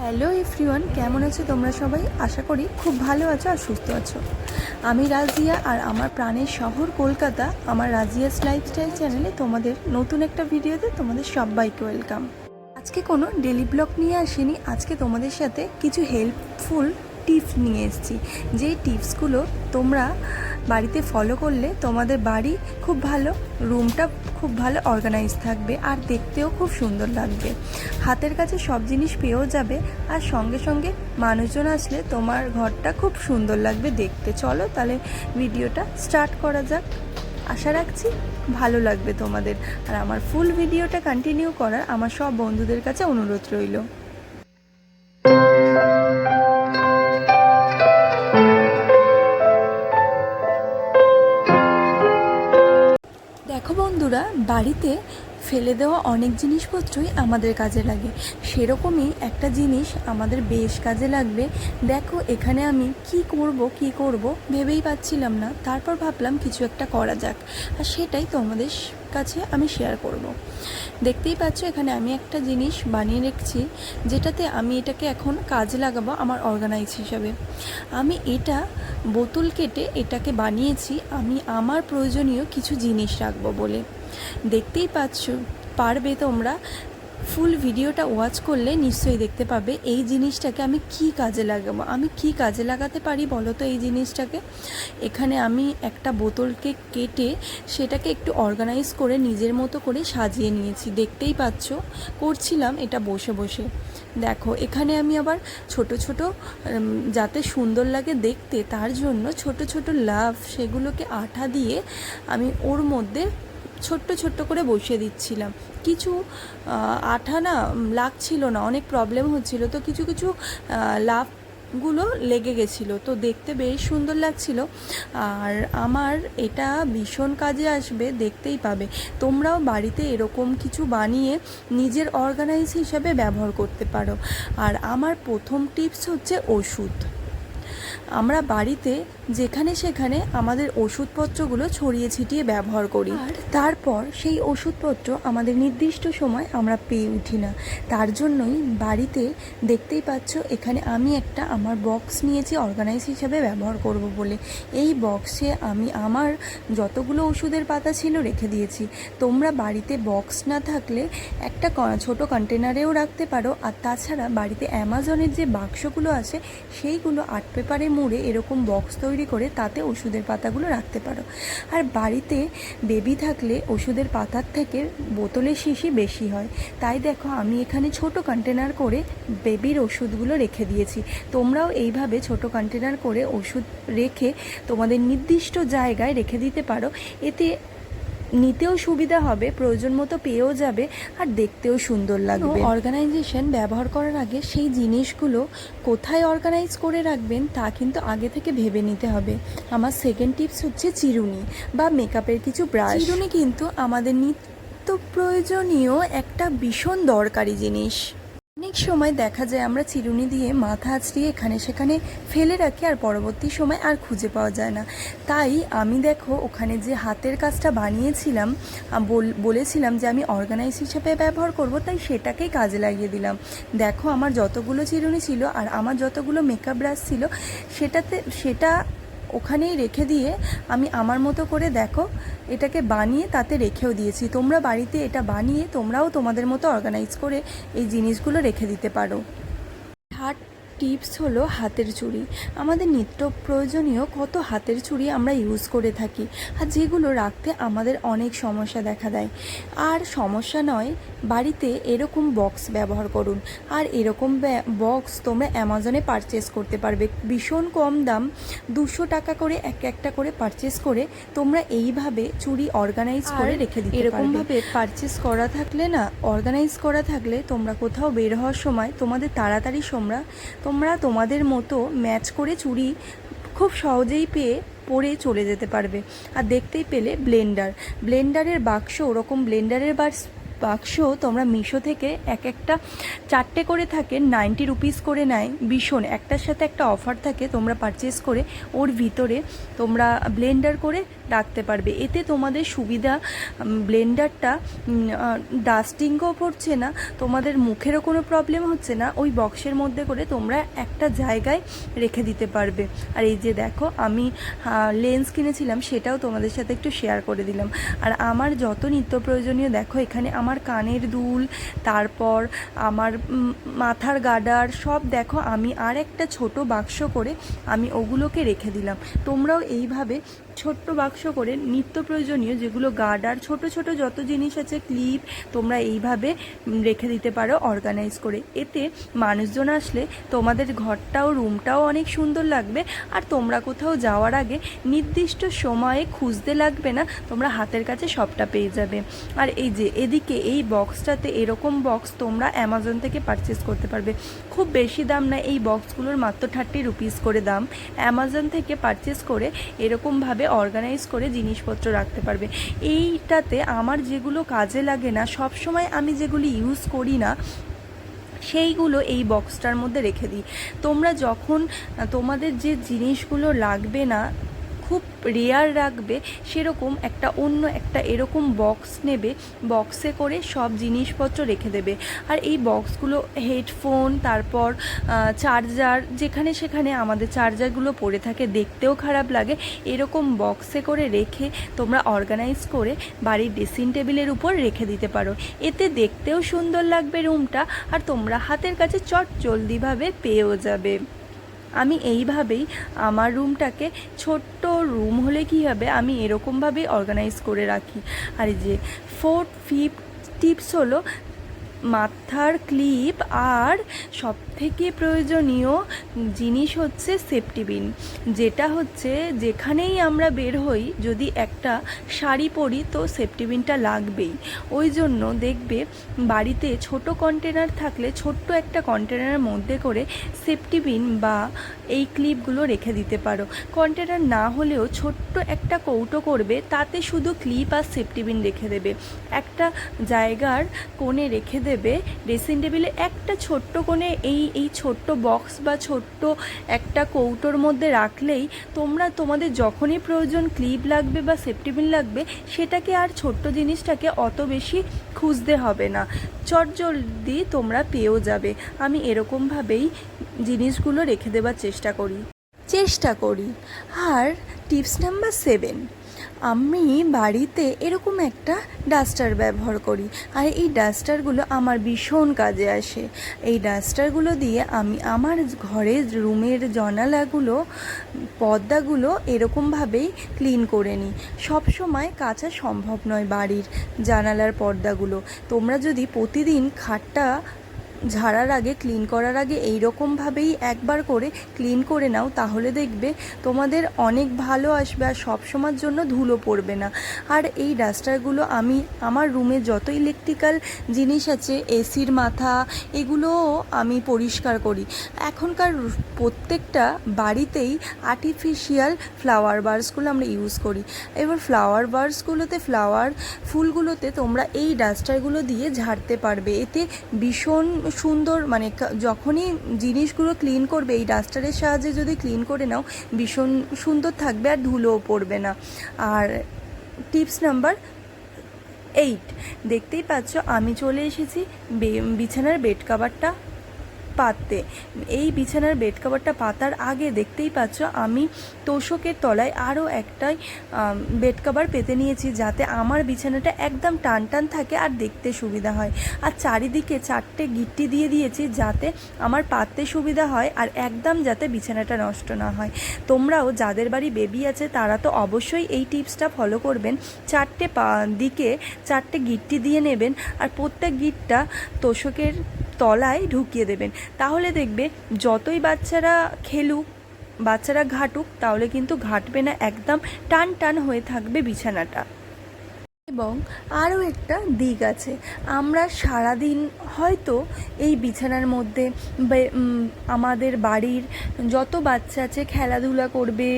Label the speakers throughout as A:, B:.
A: Hello everyone, কেমন আছো তোমরা সবাই? আশা করি খুব ভালো আছো আর সুস্থ আছো। আমি রাজিয়া আর আমার প্রাণের শহর কলকাতা, আমার রাজিয়াস লাইফস্টাইল চ্যানেলে তোমাদের নতুন একটা ভিডিওতে তোমাদের সবাইকে ওয়েলকাম আজকে কোনো ডেলি ব্লগ নিয়ে আসিনি, আজকে তোমাদের সাথে কিছু হেল্পফুল টিপস নিয়ে এসেছি। যেই টিপসগুলো তোমরা বাড়িতে ফলো করলে তোমাদের বাড়ি খুব ভালো রুমটা খুব ভালো অর্গানাইজ থাকবে আর দেখতেও খুব সুন্দর লাগবে। হাতের কাছে সব জিনিস পেয়েও যাবে আর সঙ্গে সঙ্গে মানুষজন আসলে তোমার ঘরটা খুব সুন্দর লাগবে দেখতে। চলো তাহলে ভিডিওটা স্টার্ট করা যাক। আশা রাখছি ভালো লাগবে তোমাদের। আর আমার ফুল ভিডিওটা কন্টিনিউ করার আমার সব বন্ধুদের কাছে অনুরোধ রইল। বন্ধুরা, বাড়িতে ফেলে দেওয়া অনেক জিনিসপত্রই আমাদের কাজে লাগে। সেরকমই একটা জিনিস আমাদের বেশ কাজে লাগবে। দেখো, এখানে আমি কি করব কি করব ভেবেই পাচ্ছিলাম না। তারপর ভাবলাম কিছু একটা করা যাক। আর সেটাই তোমাদের কাছে আমি শেয়ার করব। দেখতেই পাচ্ছ, এখানে আমি একটা জিনিস বানিয়ে রেখেছি, যেটাতে আমি এটাকে এখন কাজে লাগাবো আমার অর্গানাইজ হিসাবে। আমি এটা বোতল কেটে এটাকে বানিয়েছি, আমি আমার প্রয়োজনীয় কিছু জিনিস রাখব বলে। দেখতেই পাচ্ছ, পারবে তোমরা। ফুল ভিডিওটা ওয়াচ করলে নিশ্চয়ই দেখতে পাবে এই জিনিসটাকে আমি কি কাজে লাগাবো। আমি কি কাজে লাগাতে পারি বলো তো এই জিনিসটাকে? এখানে আমি একটা বোতলকে কেটে সেটাকে একটু অর্গানাইজ করে নিজের মতো করে সাজিয়ে নিয়েছি। দেখতেই পাচ্ছ, করছিলাম এটা বসে বসে। দেখো, এখানে আমি আবার ছোট ছোট যাতে সুন্দর লাগে দেখতে, তার জন্য ছোট ছোট লাভ সেগুলোকে আঠা দিয়ে আমি ওর মধ্যে ছোট্ট ছোট্ট করে বসিয়ে দিচ্ছিলাম। কিছু আঠা না লাগছিল না অনেক প্রবলেম হচ্ছিল। তো কিছু কিছু আহ, লাভগুলো লেগে গেছিল। তো দেখতে বেশ সুন্দর লাগছিল। আর আমার এটা ভীষণ কাজে আসবে দেখতেই পাবে। তোমরাও বাড়িতে এরকম কিছু বানিয়ে নিজের অর্গানাইজ হিসাবে ব্যবহার করতে পারো। আর আমার প্রথম টিপস হচ্ছে ওষুধ। আমরা বাড়িতে যেখানে সেখানে আমাদের ওষুধপত্রগুলো ছড়িয়ে ছিটিয়ে ব্যবহার করি। আর? তারপর সেই ওষুধপত্র আমাদের নির্দিষ্ট সময় আমরা পেয়ে উঠি না। তার জন্যই বাড়িতে দেখতেই পাচ্ছ এখানে আমি একটা আমার বক্স নিয়েছি অর্গানাইজ হিসাবে ব্যবহার করব বলে। এই বক্সে আমি আমার যতগুলো ওষুধের পাতা ছিল রেখে দিয়েছি। তোমরা বাড়িতে বক্স না থাকলে একটা ছোট কন্টেনারেও রাখতে পারো। আর তাছাড়া বাড়িতে অ্যামাজনের যে বাক্সগুলো আছে সেইগুলো আর্ট পেপারে মুড়ে এরকম বক্স তৈরি করে তাতে ওষুধের পাতাগুলো রাখতে পারো। আর বাড়িতে বেবি থাকলে ওষুধের পাতার থেকে বোতলের শিশি বেশি হয়। তাই দেখো, আমি এখানে ছোট কন্টেনার করে বেবির ওষুধগুলো রেখে দিয়েছি। তোমরাও এইভাবে ছোট কন্টেনার করে ওষুধ রেখে তোমাদের নির্দিষ্ট জায়গায় রেখে দিতে পারো। এতে নিতেও সুবিধা হবে প্রয়োজন মতো পেয়েও যাবে আর দেখতেও সুন্দর লাগবে। অর্গানাইজেশন ব্যবহার করার আগে সেই জিনিসগুলো কোথায় অর্গানাইজ করে রাখবেন তা কিন্তু আগে থেকে ভেবে নিতে হবে। আমার সেকেন্ড টিপস হচ্ছে চিরুনি বা মেকআপের কিছু ব্রাশ চিরুনি কিন্তু আমাদের নিত্য প্রয়োজনীয় একটা ভীষণ দরকারি জিনিস। অনেক সময় দেখা যায় আমরা চিরুনি দিয়ে মাথা আছড়িয়ে এখানে সেখানে ফেলে রাখি আর পরবর্তী সময় আর খুঁজে পাওয়া যায় না। তাই আমি দেখো ওখানে যে হাতের কাজটা বানিয়েছিলাম বল- বলেছিলাম যে আমি অর্গানাইজ হিসেবে ব্যবহার করব, তাই সেটাকেই কাজে লাগিয়ে দিলাম। দেখো আমার যতগুলো চিরুনি ছিল আর আমার যতগুলো মেকআপ ব্রাশ ছিল, সেটাতে, সেটা ওখানেই রেখে দিয়ে আমি আমার মতো করে দেখো, এটাকে বানিয়ে তাতে রেখেও দিয়েছি। তোমরা বাড়িতে এটা বানিয়ে তোমরাও তোমাদের মতো অর্গানাইজ করে এই জিনিসগুলো রেখে দিতে পারো। থার্ড টিপস হলো হাতের চুড়ি। আমাদের নিত্য প্রয়োজনীয় কত হাতের চুড়ি আমরা ইউজ করে থাকি আর যেগুলো রাখতে আমাদের অনেক সমস্যা দেখা দেয়। আর সমস্যা নয় বাড়িতে এরকম বক্স ব্যবহার করুন। আর এরকম বক্স তোমরা অ্যামাজনে পারচেস করতে পারবে। ভীষণ কম দাম দুশো টাকা করে এক একটা করে পারচেস করে তোমরা এইভাবে চুড়ি অর্গানাইজ করে রেখে দিতে এরকমভাবে পারচেস করা থাকলে না অর্গানাইজ করা থাকলে তোমরা কোথাও বের হওয়ার সময় তোমাদের তাড়াতাড়ি সোমরা তোমরা তোমাদের মতো ম্যাচ করে চুড়ি খুব সহজেই পেয়ে পরে চলে যেতে পারবে। আর দেখতেই পেলে ব্লেন্ডার। ব্লেন্ডারের বাক্স ওরকম ব্লেন্ডারের বাক্স বাক্স তোমরা মিশো থেকে এক একটা চারটে করে থাকে নাইনটি রুপিস করে নেয়। ভীষণ, একটার সাথে একটা অফার থাকে, তোমরা পারচেস করে ওর ভিতরে তোমরা ব্লেন্ডার করে রাখতে পারবে। এতে তোমাদের সুবিধা ব্লেন্ডারটা ডাস্টিংও পড়ছে না, তোমাদের মুখেরও কোনো প্রবলেম হচ্ছে না, ওই বক্সের মধ্যে করে তোমরা একটা জায়গায় রেখে দিতে পারবে। আর এই যে দেখো, আমি লেন্স কিনেছিলাম, সেটাও তোমাদের সাথে একটু শেয়ার করে দিলাম। আর আমার যত নিত্য প্রয়োজনীয়, দেখো এখানে আমার কানের দুল, তারপর আমার মাথার গাডার, সব দেখো আমি আর একটা ছোট বাক্স করে আমি ওগুলোকে রেখে দিলাম। তোমরাও এইভাবে ছোট্ট বাক্স করে নিত্য প্রয়োজনীয় যেগুলো গার্ডার ছোট ছোট যত জিনিস আছে ক্লিপ তোমরা এইভাবে রেখে দিতে পারো অর্গানাইজ করে। এতে মানুষজন আসলে তোমাদের ঘরটাও রুমটাও অনেক সুন্দর লাগবে আর তোমরা কোথাও যাওয়ার আগে নির্দিষ্ট সময়ে খুঁজতে লাগবে না, তোমরা হাতের কাছে সবটা পেয়ে যাবে। আর এই যে এদিকে এই বক্সটাতে এরকম বক্স তোমরা অ্যামাজন থেকে পারচেস করতে পারবে। খুব বেশি দাম না, এই বক্সগুলোর মাত্র থার্টি রুপিস করে দাম। অ্যামাজন থেকে পারচেস করে এরকমভাবে অর্গানাইজ করে জিনিসপত্র রাখতে পারবে। এইটাতে আমার যেগুলো কাজে লাগে না সব সময় আমি যেগুলি ইউজ করি না, সেইগুলো এই বক্সটার মধ্যে রেখে দিই। তোমরা যখন তোমাদের যে জিনিসগুলো লাগবে না খুব রেয়ার রাখবে, সেরকম একটা অন্য একটা এরকম বক্স নেবে বক্সে করে সব জিনিসপত্র রেখে দেবে। আর এই বক্সগুলো হেডফোন তারপর চার্জার যেখানে সেখানে আমাদের চার্জারগুলো পড়ে থাকে, দেখতেও খারাপ লাগে। এরকম বক্সে করে রেখে তোমরা অর্গানাইজ করে বাড়ির ড্রেসিং টেবিলের উপর রেখে দিতে পারো। এতে দেখতেও সুন্দর লাগবে রুমটা আর তোমরা হাতের কাছে চট জলদিভাবে পেয়েও যাবে। আমি এইভাবেই আমার রুমটাকে ছোট্ট রুম হলে কী হবে? আমি এরকমভাবেই অর্গানাইজ করে রাখি। আর যে ফোর ফিফ টিপস হলো মাথার ক্লিপ আর সব থেকে প্রয়োজনীয় জিনিস হচ্ছে সেফটি বিন যেটা হচ্ছে যেখানেই আমরা বের হই, যদি একটা শাড়ি পরি তো সেফটি বিনটা লাগবেই। ওই জন্য দেখবে বাড়িতে ছোট কন্টেনার থাকলে, ছোট্ট একটা কন্টেনারের মধ্যে করে সেফটি বিন বা এই ক্লিপগুলো রেখে দিতে পারো। কন্টেনার না হলেও ছোট্ট একটা কৌটো করবে, তাতে শুধু ক্লিপ আর সেফটি বিন রেখে দেবে। একটা জায়গার কোণে রেখে দেবে ড্রেসিং টেবিলে একটা ছোট্ট কোণে এই এই ছোট্ট বক্স বা ছোট্ট একটা কৌটোর মধ্যে রাখলেই তোমরা তোমাদের যখনই প্রয়োজন ক্লিপ লাগবে বা সেফটি বিন লাগবে, সেটাকে আর ছোট্ট জিনিসটাকে অত বেশি খুঁজতে হবে না। চটজলদি তোমরা পেয়েও যাবে। আমি এরকমভাবেই জিনিসগুলো রেখে দেওয়ার চেষ্টা করি। চেষ্টা করি। আর টিপস নাম্বার সেভেন আমি বাড়িতে এরকম একটা ডাস্টার ব্যবহার করি। আর এই ডাস্টারগুলো আমার ভীষণ কাজে আসে। এই ডাস্টারগুলো দিয়ে আমি আমার ঘরের রুমের জানালাগুলো, পর্দাগুলো এরকমভাবেই ক্লিন করে নিই। সবসময় কাচা সম্ভব নয় বাড়ির জানালার পর্দাগুলো। তোমরা যদি প্রতিদিন খাটটা ঝাড়ার আগে ক্লিন করার আগে এই রকমভাবেই একবার করে ক্লিন করে নাও, তাহলে দেখবে তোমাদের অনেক ভালো আসবে আর সব সময়ের জন্য ধুলো পড়বে না। আর এই ডাস্টারগুলো আমি, আমার রুমে যত ইলেকট্রিক্যাল জিনিস আছে, এসির মাথা, এগুলোও আমি পরিষ্কার করি। এখনকার প্রত্যেকটা বাড়িতেই আর্টিফিশিয়াল ফ্লাওয়ার বার্সগুলো আমরা ইউজ করি। এবার ফ্লাওয়ার বার্সগুলোতে ফ্লাওয়ার ফুলগুলোতে তোমরা এই ডাস্টারগুলো দিয়ে ঝাড়তে পারবে। এতে ভীষণ সুন্দর মানে যখনই জিনিসগুলো ক্লিন করবে, এই ডাস্টারের সাহায্যে যদি ক্লিন করে নাও, ভীষণ সুন্দর থাকবে আর ধুলোও পড়বে না। আর টিপস নাম্বার এইট দেখতেই পাচ্ছ, আমি চলে এসেছি বিছানার বেড কাভারটা পাততে এই বিছানার বেড কাভারটা পাতার আগে দেখতেই পাচ্ছ, আমি তোষকের তলায় আরও একটাই বেড কাভার পেতে নিয়েছি যাতে আমার বিছানাটা একদম টান টান থাকে আর দেখতে সুবিধা হয়। আর চারিদিকে চারটে গিট্টি দিয়ে দিয়েছি যাতে আমার পাততে সুবিধা হয় আর একদম যাতে বিছানাটা নষ্ট না হয়। তোমরাও যাদের বাড়ি বেবি আছে তারা তো অবশ্যই এই টিপসটা ফলো করবেন। চারটে দিকে চারটে গিট্টি দিয়ে নেবেন আর প্রত্যেক গিটটা তোষকের তলায় ঢুকিয়ে দেবেন। তাহলে দেখবে যতই বাচ্চারা খেলুক, বাচ্চারা ঘাটুক, তাহলে কিন্তু ঘাটবে না, একদম টান টান হয়ে থাকবে বিছানাটা। এবং আরও একটা দিক আছে, আমরা সারাদিন হয়তো এই বিছানার মধ্যে আমাদের বাড়ির যত বাচ্চা আছে, খেলাধুলা করবে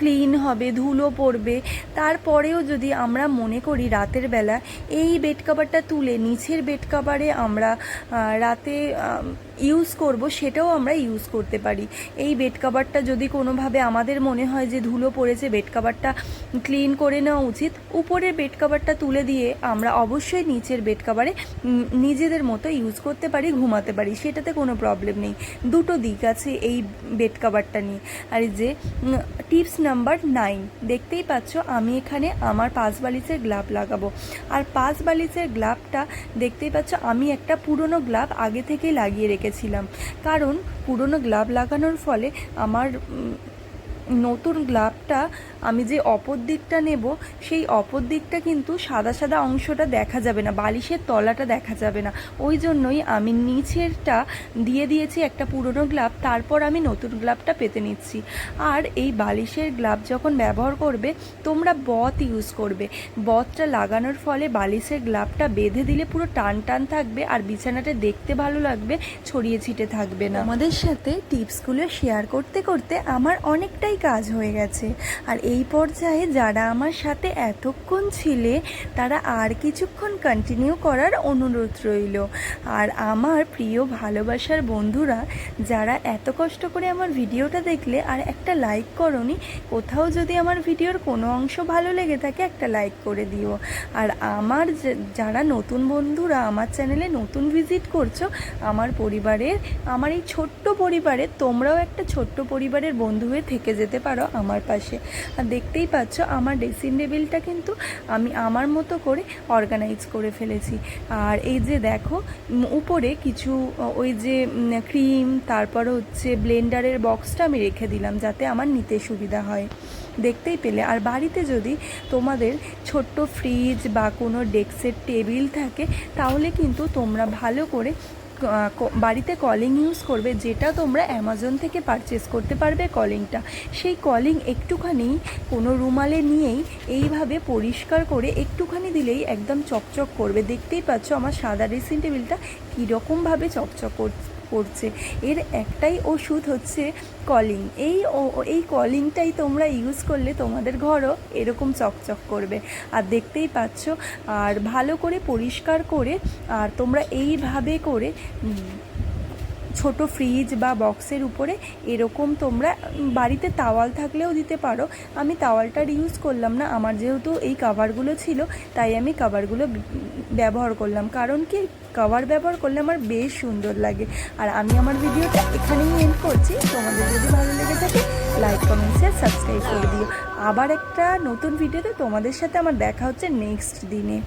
A: ক্লিন হবে, ধুলো পড়বে। তারপরেও যদি আমরা মনে করি রাতের বেলা এই বেড কাভারটা তুলে, নিচের বেড কাভারে আমরা রাতে ইউজ করব, সেটাও আমরা ইউজ করতে পারি। এই বেড কাভারটা যদি কোনোভাবে আমাদের মনে হয় যে ধুলো পড়েছে বেড কাভারটা ক্লিন করে নেওয়া উচিত। উপরের বেড কাভারটা তুলে দিয়ে আমরা অবশ্যই নিচের বেড কাভারে নিজেদের মতো ইউজ করতে পারি, ঘুমাতে পারি, সেটাতে কোনো প্রবলেম নেই। দুটো দিক আছে এই বেড কাভারটা নিয়ে। আর যে টিপস নাম্বার নাইন দেখতেই পাচ্ছ আমি এখানে আমার পাঁচ বালিশের গ্লাভ লাগাবো। আর পাঁচ বালিশের গ্লাভটা দেখতেই পাচ্ছ আমি একটা পুরনো গ্লাভ আগে থেকেই লাগিয়ে রেখেছিলাম কারণ পুরনো গ্লাভ লাগানোর ফলে আমার নতুন গ্লাভটা আমি যে অপর দিকটা নেব, সেই অপর দিকটা কিন্তু সাদা সাদা অংশটা দেখা যাবে না, বালিশের তলাটা দেখা যাবে না। ওই জন্যই আমি নিচেরটা দিয়ে দিয়েছি একটা পুরনো গ্লাভ, তারপর আমি নতুন গ্লাভটা পেতে নিচ্ছি। আর এই বালিশের গ্লাভ যখন ব্যবহার করবে, তোমরা বত ইউজ করবে। বতটা লাগানোর ফলে বালিশের গ্লাভটা বেঁধে দিলে পুরো টান টান থাকবে আর বিছানাটা দেখতে ভালো লাগবে, ছড়িয়ে ছিটে থাকবে না। আমাদের সাথে টিপসগুলো শেয়ার করতে করতে আমার অনেকটাই কাজ হয়ে গেছে। আর এই পর্যায়ে যারা আমার সাথে এতক্ষণ ছিলে, তারা আর কিছুক্ষণ কন্টিনিউ করার অনুরোধ রইল। আর আমার প্রিয় ভালোবাসার বন্ধুরা, যারা এত কষ্ট করে আমার ভিডিওটা দেখলে আর একটা লাইক করনি, কোথাও যদি আমার ভিডিওর কোনো অংশ ভালো লেগে থাকে, একটা লাইক করে দিও। আর আমার যারা নতুন বন্ধুরা, আমার চ্যানেলে নতুন ভিজিট করছ, আমার পরিবারের, আমার এই ছোট্ট পরিবারে তোমরাও একটা ছোট্ট পরিবারের বন্ধু হয়ে থেকে যেতে পারো আমার পাশে। আর দেখতেই পাচ্ছ আমার ড্রেসিং টেবিলটা কিন্তু আমি আমার মতো করে অর্গানাইজ করে ফেলেছি। আর এই যে দেখো উপরে কিছু ওই যে ক্রিম তারপর হচ্ছে ব্লেন্ডারের বক্সটা আমি রেখে দিলাম যাতে আমার নিতে সুবিধা হয়। দেখতেই পেলে। আর বাড়িতে যদি তোমাদের ছোট্ট ফ্রিজ বা কোনো ডেস্কের টেবিল থাকে, তাহলে কিন্তু তোমরা ভালো করে বাড়িতে কলিং ইউজ করবে, যেটা তোমরা অ্যামাজন থেকে পারচেস করতে পারবে কলিংটা সেই কলিং একটুখানি কোনো রুমালে নিয়েই এইভাবে পরিষ্কার করে একটুখানি দিলেই একদম চকচক করবে। দেখতেই পাচ্ছ আমার সাদা ড্রেসিং টেবিলটা কীরকমভাবে চকচক কর- করছে। এর একটাই ওষুধ হচ্ছে কলিং। এই এই কলিংটাই তোমরা ইউজ করলে তোমাদের ঘরও এরকম চকচক করবে। আর দেখতেই পাচ্ছ, আর ভালো করে পরিষ্কার করে, আর তোমরা এইভাবে করে ছোট ফ্রিজ বা বক্সের উপরে এরকম তোমরা বাড়িতে তাওয়াল থাকলেও দিতে পারো। আমি তাওয়ালটার ইউজ করলাম না, আমার যেহেতু এই কাভারগুলো ছিল, তাই আমি কাভারগুলো ব্যবহার করলাম। কারণ কি কভার ব্যবহার করলে আমার বেশ সুন্দর লাগে। আর আমি আমার ভিডিওটা এখানেই এন্ড করছি। তোমাদের যদি ভালো লেগে থাকে লাইক কমেন্ট শেয়ার সাবস্ক্রাইব করে দিও। আবার একটা নতুন ভিডিওতে তোমাদের সাথে আমার দেখা হচ্ছে নেক্সট দিনে।